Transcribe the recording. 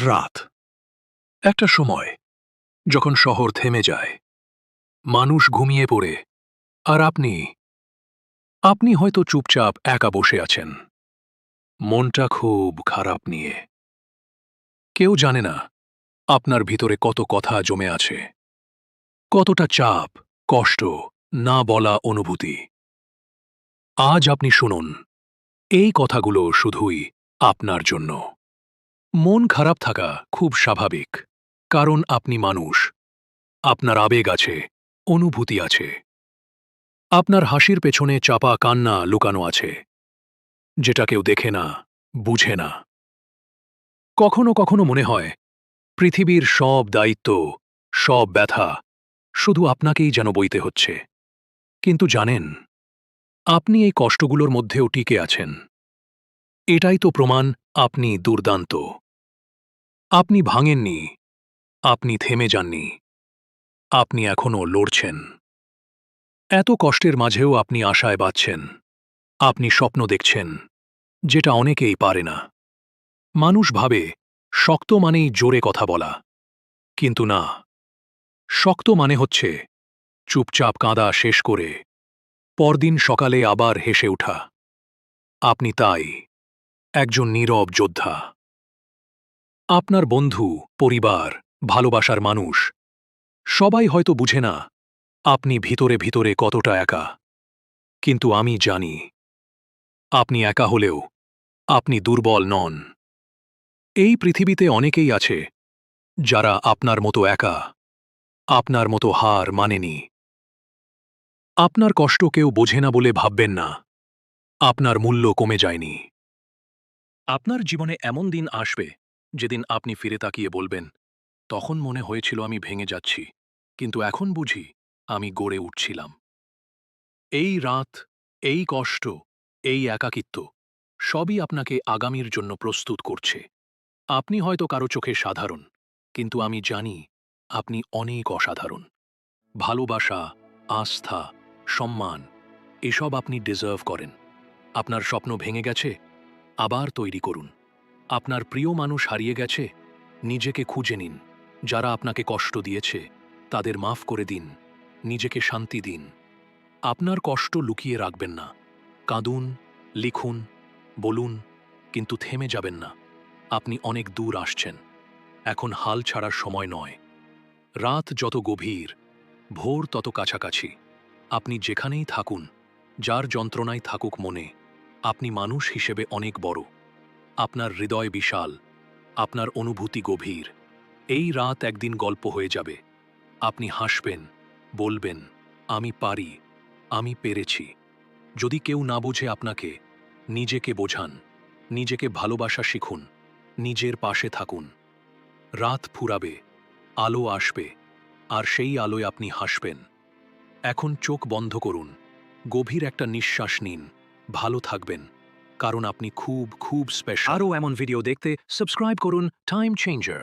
রাত। একটা সময়, যখন শহর থেমে যায়, মানুষ ঘুমিয়ে পড়ে, আর আপনি আপনি হয়তো চুপচাপ একা বসে আছেন। মনটা খুব খারাপ নিয়ে। কেউ জানে না, আপনার ভিতরে কত কথা জমে আছে। কতটা চাপ, কষ্ট, না বলা অনুভূতি। আজ আপনি শুনুন, এই কথাগুলো শুধুই আপনার জন্য। মন খারাপ থাকা খুব স্বাভাবিক, কারণ আপনি মানুষ। আপনার আবেগ আছে, অনুভূতি আছে। আপনার হাসির পেছনে চাপা কান্না লুকানো আছে, যেটা কেউ দেখে না, বুঝে না। কখনো কখনো মনে হয়, পৃথিবীর সব দায়িত্ব, সব ব্যথা শুধু আপনাকেই যেন বইতে হচ্ছে। কিন্তু জানেন, আপনি এই কষ্টগুলোর মধ্যেও টিকে আছেন। এটাই তো প্রমাণ আপনি দুর্দান্ত। আপনি ভাঙেননি। আপনি থেমে যাননি। আপনি এখনও লড়ছেন। এত কষ্টের মাঝেও আপনি আশায় বাঁচছেন। আপনি স্বপ্ন দেখছেন, যেটা অনেকেই পারে না। মানুষ ভাবে, শক্ত মানেই জোরে কথা বলা। কিন্তু না, শক্ত মানে হচ্ছে, চুপচাপ কাঁদা শেষ করে, পরদিন সকালে আবার হেসে ওঠা। আপনি তাই, একজন নীরব যোদ্ধা। আপনার বন্ধু, পরিবার, ভালোবাসার মানুষ, সবাই হয়তো বুঝে না, আপনি ভিতরে ভিতরে কতটা একা। কিন্তু আমি জানি, আপনি একা হলেও আপনি দুর্বল নন। এই পৃথিবীতে অনেকেই আছে, যারা আপনার মতো একা, আপনার মতো হার মানেনি। আপনার কষ্ট কেউ বোঝে না বলে ভাববেন না, আপনার মূল্য কমে যায়নি। আপনার জীবনে এমন দিন আসবে যেদিন আপনি ফিরে তাকিয়ে বলবেন, তখন মনে হয়েছিল আমি ভেঙে যাচ্ছি, কিন্তু এখন বুঝি আমি গড়ে উঠছিলাম। এই রাত, এই কষ্ট, এই একাকিত্ব সবই আপনাকে আগামীর জন্য প্রস্তুত করছে। আপনি হয়তো কারও চোখে সাধারণ, কিন্তু আমি জানি আপনি অনেক অসাধারণ। ভালোবাসা, আস্থা, সম্মান, এসব আপনি ডিজার্ভ করেন। আপনার স্বপ্ন ভেঙে গেছে, আবার তৈরি করুন। আপনার প্রিয় মানুষ হারিয়ে গেছে, নিজেকে খুঁজে নিন। যারা আপনাকে কষ্ট দিয়েছে, তাদের মাফ করে দিন। নিজেকে শান্তি দিন। আপনার কষ্ট লুকিয়ে রাখবেন না। কাঁদুন, লিখুন, বলুন, কিন্তু থেমে যাবেন না। আপনি অনেক দূর আসছেন। এখন হাল ছাড়ার সময় নয়। রাত যত গভীর, ভোর তত কাছাকাছি। আপনি যেখানেই থাকুন, যার যন্ত্রণায় থাকুক মনে, আপনি মানুষ হিসেবে অনেক বড়। আপনার হৃদয় বিশাল, আপনার অনুভূতি গভীর। এই রাত একদিন গল্প হয়ে যাবে। আপনি হাসবেন, বলবেন, আমি পারি, আমি পেরেছি। যদি কেউ না বোঝে আপনাকে, নিজেকে বোঝান, নিজেকে ভালোবাসা শিখুন, নিজের পাশে থাকুন। রাত ফুরাবে, আলো আসবে, আর সেই আলোয় আপনি হাসবেন। এখন চোখ বন্ধ করুন, গভীর একটা নিঃশ্বাস নিন, ভালো থাকবেন। কারণ আপনি খুব খুব স্পেশাল আরও এমন ভিডিও দেখতে সাবস্ক্রাইব করুন টাইম চেঞ্জার